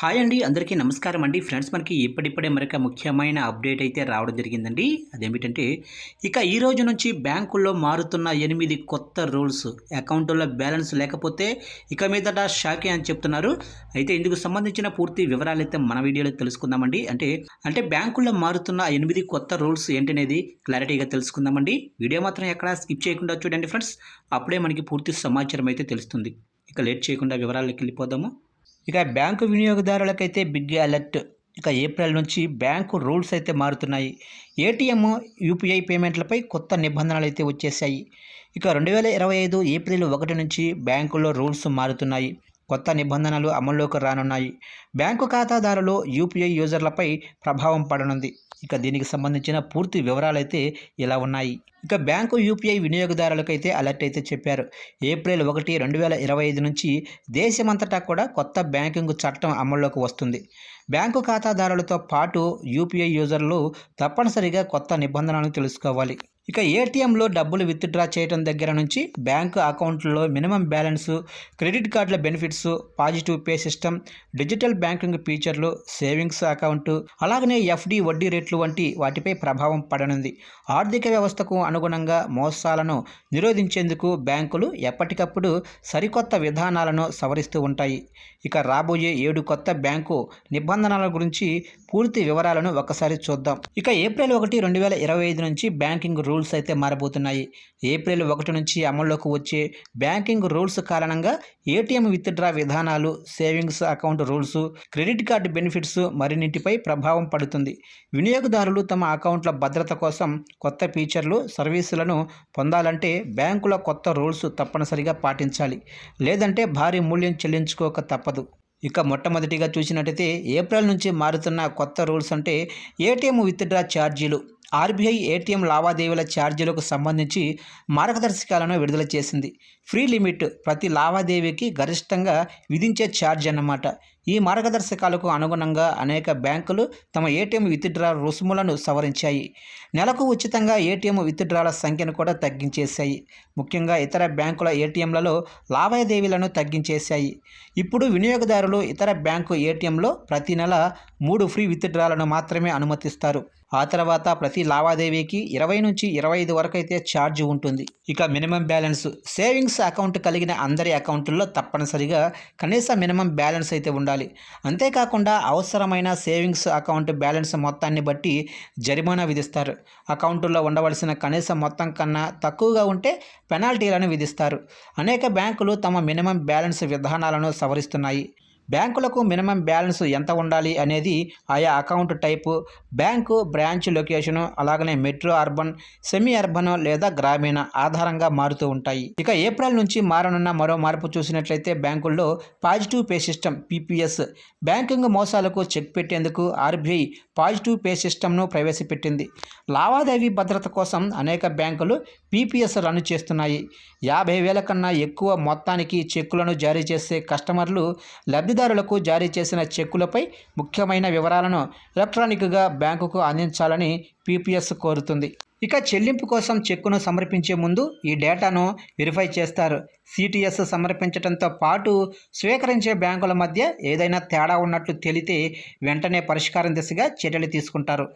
Hi అండి అందరికీ నమస్కారం అండి. ఫ్రెండ్స్ మనకి ఇప్పటిప్పుడే మరొక ముఖ్యమైన అప్డేట్ అయితే రావడం జరిగిందండి. అదేమిటంటే ఇక ఈ రోజు నుంచి బ్యాంకుల్లో మారుతున్న ఎనిమిది కొత్త రూల్స్ అకౌంట్లో బ్యాలెన్స్ లేకపోతే ఇక మీదట షాకే అని చెప్తున్నారు. అయితే ఇందుకు సంబంధించిన పూర్తి వివరాలు అయితే మన వీడియోలో తెలుసుకుందామండి. అంటే అంటే బ్యాంకుల్లో మారుతున్న ఎనిమిది కొత్త రూల్స్ ఏంటనేది క్లారిటీగా తెలుసుకుందామండి. వీడియో మాత్రం ఎక్కడ స్కిప్ చేయకుండా చూడండి ఫ్రెండ్స్. అప్పుడే మనకి పూర్తి సమాచారం అయితే తెలుస్తుంది. ఇక లేట్ చేయకుండా వివరాల్లోకి వెళ్ళిపోదాము. ఇక బ్యాంకు వినియోగదారులకైతే బిగ్ అలర్ట్. ఇక ఏప్రిల్ నుంచి బ్యాంకు రూల్స్ అయితే మారుతున్నాయి. ఏటీఎం యూపీఐ పేమెంట్లపై కొత్త నిబంధనలు అయితే వచ్చేసాయి ఇక రెండు వేల ఇరవై ఐదు ఏప్రిల్ ఒకటి నుంచి బ్యాంకుల్లో రూల్స్ మారుతున్నాయి. కొత్త నిబంధనలు అమల్లోకి రానున్నాయి. బ్యాంకు ఖాతాదారులు యూపీఐ యూజర్లపై ప్రభావం పడనుంది. ఇక దీనికి సంబంధించిన పూర్తి వివరాలు అయితే ఇలా ఉన్నాయి. ఇక బ్యాంకు యూపీఐ వినియోగదారులకైతే అలర్ట్ అయితే చెప్పారు. ఏప్రిల్ ఒకటి రెండు వేల ఇరవై ఐదు నుంచి దేశమంతటా కూడా కొత్త బ్యాంకింగ్ చట్టం అమల్లోకి వస్తుంది. బ్యాంకు ఖాతాదారులతో పాటు యూపీఐ యూజర్లు తప్పనిసరిగా కొత్త నిబంధనలను తెలుసుకోవాలి. ఇక ఏటీఎంలో డబ్బులు విత్డ్రా చేయడం దగ్గర నుంచి బ్యాంకు అకౌంట్లో మినిమం బ్యాలెన్స్ క్రెడిట్ కార్డుల benefits positive pay system digital banking ఫీచర్లు సేవింగ్స్ అకౌంట్ అలాగనే ఎఫ్డి వడ్డీ రేట్లు వంటి వాటిపై ప్రభావం పడనుంది. ఆర్థిక వ్యవస్థకు అనుగుణంగా మోసాలను నిరోధించేందుకు బ్యాంకులు ఎప్పటికప్పుడు సరికొత్త విధానాలను సవరిస్తూ ఉంటాయి. ఇక రాబోయే ఏడు కొత్త బ్యాంకు నిబంధనల గురించి పూర్తి వివరాలను ఒకసారి చూద్దాం. ఇక ఏప్రిల్ ఒకటి రెండు వేల ఇరవై ఐదు నుంచి బ్యాంకింగ్ రూల్స్ అయితే మారబోతున్నాయి. ఏప్రిల్ ఒకటి నుంచి అమల్లోకి వచ్చే బ్యాంకింగ్ రూల్స్ కారణంగా ఏటీఎం విత్డ్రా విధానాలు savings account rules credit card benefits మరిన్నింటిపై ప్రభావం పడుతుంది. వినియోగదారులు తమ అకౌంట్ల భద్రత కోసం కొత్త ఫీచర్లు సర్వీసులను పొందాలంటే బ్యాంకుల కొత్త రూల్స్ తప్పనిసరిగా పాటించాలి. లేదంటే భారీ మూల్యం చెల్లించుకోక తప్పదు. ఇక మొట్టమొదటిగా చూసినట్టయితే ఏప్రిల్ నుంచి మారుతున్న కొత్త రూల్స్ అంటే ఏటీఎం విత్డ్రా ఛార్జీలు. ఆర్బీఐ ఏటీఎం లావాదేవీల ఛార్జీలకు సంబంధించి మార్గదర్శకాలను విడుదల చేసింది. ఫ్రీ లిమిట్ ప్రతి లావాదేవీకి గరిష్టంగా విధించే ఛార్జ్ అన్నమాట ఈ మార్గదర్శకాలకు అనుగుణంగా అనేక బ్యాంకులు తమ ఏటీఎం విత్డ్రా రుసుములను సవరించాయి. నెలకు ఉచితంగా ఏటీఎం విత్డ్రాల సంఖ్యను కూడా తగ్గించేశాయి. ముఖ్యంగా ఇతర బ్యాంకుల ఏటీఎంలలో లావాదేవీలను తగ్గించేశాయి. ఇప్పుడు వినియోగదారులు ఇతర బ్యాంకు ఏటీఎంలో ప్రతి నెల మూడు ఫ్రీ విత్డ్రాలను మాత్రమే అనుమతిస్తారు. ఆ తర్వాత ప్రతి లావాదేవీకి ఇరవై నుంచి ఇరవై ఐదు వరకు అయితే ఛార్జ్ ఉంటుంది. ఇక మినిమం బ్యాలెన్స్ సేవింగ్స్ అకౌంట్ కలిగిన అందరి అకౌంటుల్లో తప్పనిసరిగా కనీస మినిమం బ్యాలెన్స్ అయితే ఉండాలి. అంతేకాకుండా అవసరమైన సేవింగ్స్ అకౌంట్ బ్యాలెన్స్ మొత్తాన్ని బట్టి జరిమానా విధిస్తారు. అకౌంటులో ఉండవలసిన కనీస మొత్తం కన్నా తక్కువగా ఉంటే పెనాల్టీలను విధిస్తారు. అనేక బ్యాంకులు తమ మినిమం బ్యాలెన్స్ విధానాలను సవరిస్తున్నాయి. బ్యాంకులకు మినిమం బ్యాలెన్స్ ఎంత ఉండాలి అనేది ఆయా account type bank branch location అలాగనే మెట్రో అర్బన్ సెమీ అర్బన్ లేదా గ్రామీణ ఆధారంగా మారుతూ ఉంటాయి. ఇక ఏప్రిల్ నుంచి మారనున్న మరో మార్పు చూసినట్లయితే బ్యాంకుల్లో positive pay system PPS banking మోసాలకు చెక్ పెట్టేందుకు ఆర్బీఐ పాజిటివ్ పే సిస్టమ్ను ప్రవేశపెట్టింది. లావాదేవీ భద్రత కోసం అనేక బ్యాంకులు పీపీఎస్ రన్ చేస్తున్నాయి. యాభై వేల కన్నా ఎక్కువ మొత్తానికి చెక్కులను జారీ చేసే కస్టమర్లు లబ్ధిదారులకు జారీ చేసిన చెక్కులపై ముఖ్యమైన వివరాలను ఎలక్ట్రానిక్గా బ్యాంకుకు అందించాలని పీపీఎస్ కోరుతుంది. ఇక చెల్లింపు కోసం చెక్కును సమర్పించే ముందు ఈ డేటాను వెరిఫై చేస్తారు. సిటిఎస్ సమర్పించడంతో పాటు స్వీకరించే బ్యాంకుల మధ్య ఏదైనా తేడా ఉన్నట్లు తెలితే వెంటనే పరిష్కారం దిశగా చర్యలు తీసుకుంటారు.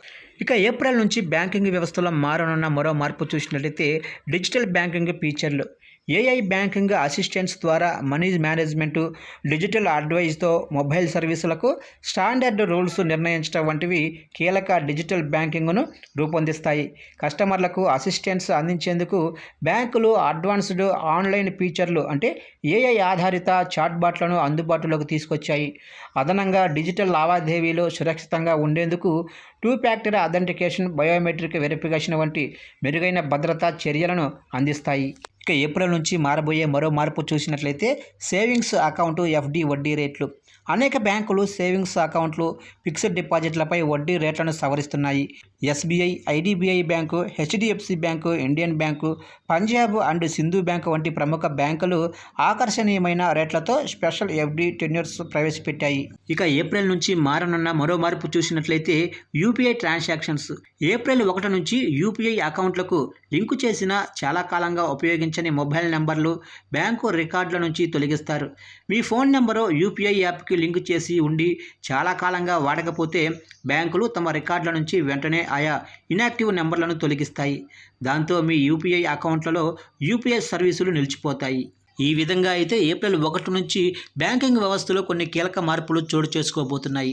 ఇక ఏప్రిల్ నుంచి బ్యాంకింగ్ వ్యవస్థలో మారనున్న మరో మార్పు చూసినట్లయితే డిజిటల్ బ్యాంకింగ్ ఫీచర్లు ఏఐ బ్యాంకింగ్ అసిస్టెంట్స్ ద్వారా మనీ మేనేజ్మెంట్ డిజిటల్ అడ్వైజ్తో మొబైల్ సర్వీసులకు స్టాండర్డ్ రూల్స్ నిర్ణయించడం వంటివి కీలక డిజిటల్ బ్యాంకింగ్ను రూపొందిస్తాయి. కస్టమర్లకు అసిస్టెంట్స్ అందించేందుకు బ్యాంకులు అడ్వాన్స్డ్ ఆన్లైన్ ఫీచర్లు అంటే ఏఐ ఆధారిత చాట్బాట్లను అందుబాటులోకి తీసుకొచ్చాయి. అదనంగా డిజిటల్ లావాదేవీలు సురక్షితంగా ఉండేందుకు two factor authentication biometric verification వంటి మెరుగైన భద్రతా చర్యలను అందిస్తాయి. ఇక ఏప్రిల్ నుంచి మారబోయే మరో మార్పు చూసినట్లయితే సేవింగ్స్ అకౌంటు ఎఫ్డి వడ్డీ రేట్లు. అనేక బ్యాంకులు సేవింగ్స్ అకౌంట్లు ఫిక్స్డ్ డిపాజిట్లపై వడ్డీ రేట్లను సవరిస్తున్నాయి. SBI IDBI bank HDFC bank Indian bank Punjab and Sind bank వంటి ప్రముఖ బ్యాంకులు ఆకర్షణీయమైన రేట్లతో స్పెషల్ ఎఫ్డి టెన్యూర్స్ ప్రవేశపెట్టాయి. ఇక ఏప్రిల్ నుంచి మారనున్న మరో మార్పు చూసినట్లయితే యూపీఐ ట్రాన్సాక్షన్స్. ఏప్రిల్ ఒకటి నుంచి యూపీఐ అకౌంట్లకు లింకు చేసిన చాలా కాలంగా ఉపయోగించని మొబైల్ నెంబర్లు బ్యాంకు రికార్డుల నుంచి తొలగిస్తారు. మీ ఫోన్ నెంబరు యూపీఐ యాప్కి లింకు చేసి ఉండి చాలా కాలంగా వాడకపోతే బ్యాంకులు తమ రికార్డుల నుంచి వెంటనే ఆయా ఇనాక్టివ్ నెంబర్లను తొలగిస్తాయి. దాంతో మీ యూపీఐ అకౌంట్లలో యూపీఐ సర్వీసులు నిలిచిపోతాయి. ఈ విధంగా అయితే ఏప్రిల్ ఒకటి నుంచి బ్యాంకింగ్ వ్యవస్థలో కొన్ని కీలక మార్పులు చోటు చేసుకోబోతున్నాయి.